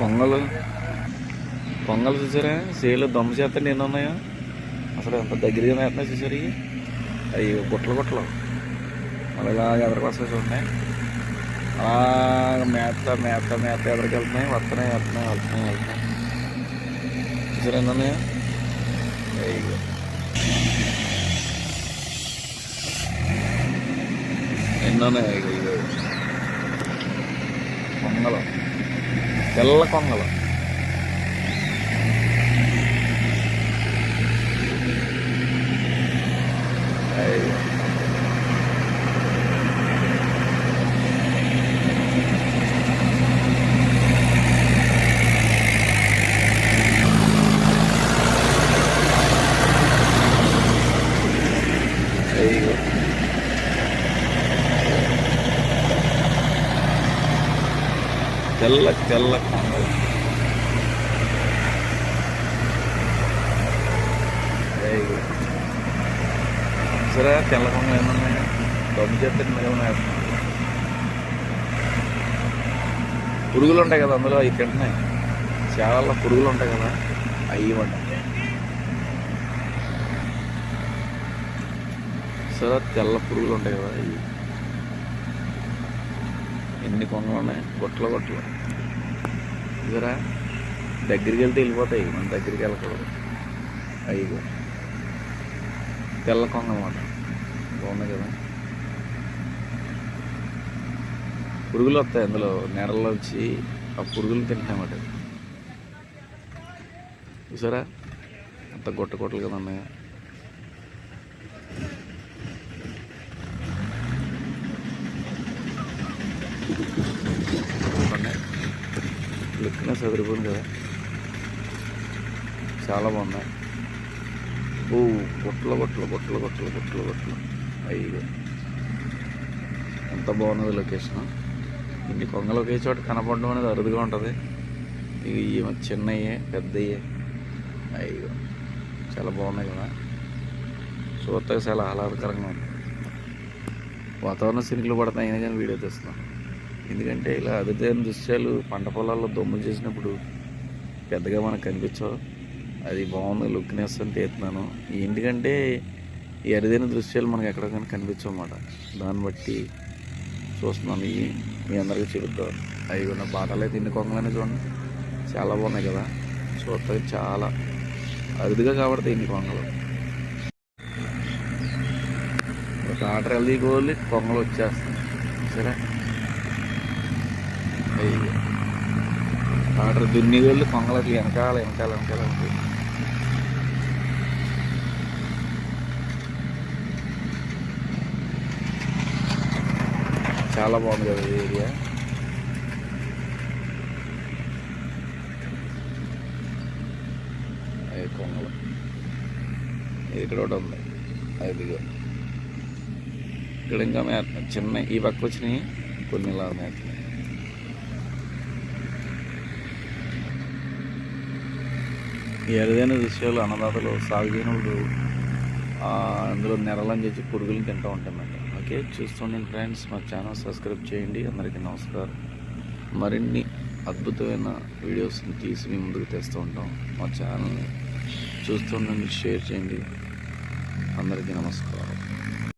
పొంగలు. పొంగలు చూసారా? సేలు దొమ్మ చేస్తండి ఎన్ని ఉన్నాయో. అసలు ఎంత దగ్గరగా వేస్తున్నాయి చూసారు ఇవి అవి గుట్టలు గుట్టలు. అలాగా ఎదరికొస్తాయి చూడండి. అలాగ మేత మేత మేత ఎదరికి వెళ్తున్నాయి వస్తున్నాయి వెళ్తున్నాయి వెళ్తున్నాయి వెళ్తున్నాయి చూసారు ఎన్ని ఉన్నాయో? అయ్యో. ఎన్ని ఉన్నాయి? ఇగో ఇగో. కొంగలు తెల్ల కొంగలు అయ్యో. అయ్యో. తెల్ల తెల్ల కొండలు సరే తెల్ల కొంగలు ఏమన్నాయి? దమ్ము చేస్తే మిగిలిన పురుగులు ఉంటాయి కదా అందులో అవి తింటున్నాయి. చాలా పురుగులు ఉంటాయి కదా అవి ఇవ్వండి సరే తెల్ల పురుగులు ఉంటాయి కదా అవి ఎన్ని కొండలు ఉన్నాయి? గుట్టలు గుట్టలు ఇదిరా దగ్గరికి వెళ్తే వెళ్ళిపోతాయి మన దగ్గరికి వెళ్ళకూడదు. అయ్యో. తెల్ల కొంగ అన్నమాట బాగున్నాయి కదా? పురుగులు వస్తాయి అందులో నెరల్లో వచ్చి ఆ పురుగులు తింటాయన్నమాట చూసారా? అంత గొట్ట గొట్టలు కదా ఉన్నాయా బాగున్నాయి లుక్నే సదిరిపోయింది కదా. చాలా బాగున్నాయి. ఓ గుట్టలు గుట్టలు గుట్టలు గుట్టలు గుట్టలు గుట్టలు అయ్యో. ఎంత బాగున్నది లొకేషన్. ఇన్ని కొంగలు ఒకే చోట కనపడడం అనేది అరుదుగా ఉంటుంది. ఇవి ఏమో చిన్నయ్యే పెద్దయ్యే. అయ్యో. చాలా బాగున్నాయి కదా. చూస్తే చాలా ఆహ్లాదకరంగా ఉంది. వాతావరణ సినికులు పడతాయి అయినా కానీ వీడియో తెస్తున్నాను ఎందుకంటే ఇలా అరుదైన దృశ్యాలు పంట పొలాల్లో దుమ్ములు చేసినప్పుడు పెద్దగా మనకు కనిపించవు. అది బాగుంది లుక్నెస్ అని తీస్తున్నాను. ఎందుకంటే ఈ అరుదైన దృశ్యాలు మనకు ఎక్కడికైనా కనిపించవు అన్నమాట. దాన్ని బట్టి చూస్తున్నాను. ఇవి మీ అందరికీ చెబుతాను అవి ఉన్న బాటలు అయితే ఇన్ని కొంగలనే చూడండి. చాలా బాగున్నాయి కదా. చూడటానికి చాలా అరుదుగా కాబట్టి ఇన్ని కొంగలు. ఒక ఆర్డర్ వెళ్ళి కోలి కొంగలు వచ్చేస్తాయి. సరే? వాటర్ దున్ని వెళ్ళి కొంగలు అట్లా వెనకాల వెనకాల వెనకాల చాలా బాగుంది కదా ఈ ఏరియా. అవి కొంగలు. ఇక్కడ ఒకటి ఉంది. అదిగో. ఇక్కడ ఇంకా మేత చిన్న ఈ పక్క వచ్చినాయి కొన్ని ఇలా మేతున్నాయి ఈ అరుదైన అన్నదాతలు సాగు అందులో నెరలని చేసి పురుగులు తింటూ ఉంటామండి. ఓకే? చూస్తుండండి ఫ్రెండ్స్ మా ఛానల్ సబ్స్క్రైబ్ చేయండి. అందరికీ నమస్కారం. మరిన్ని అద్భుతమైన వీడియోస్ని తీసి మీ ముందుకు తెస్తూ ఉంటాం. మా ఛానల్ని చూస్తుండండి షేర్ చేయండి. అందరికీ నమస్కారం.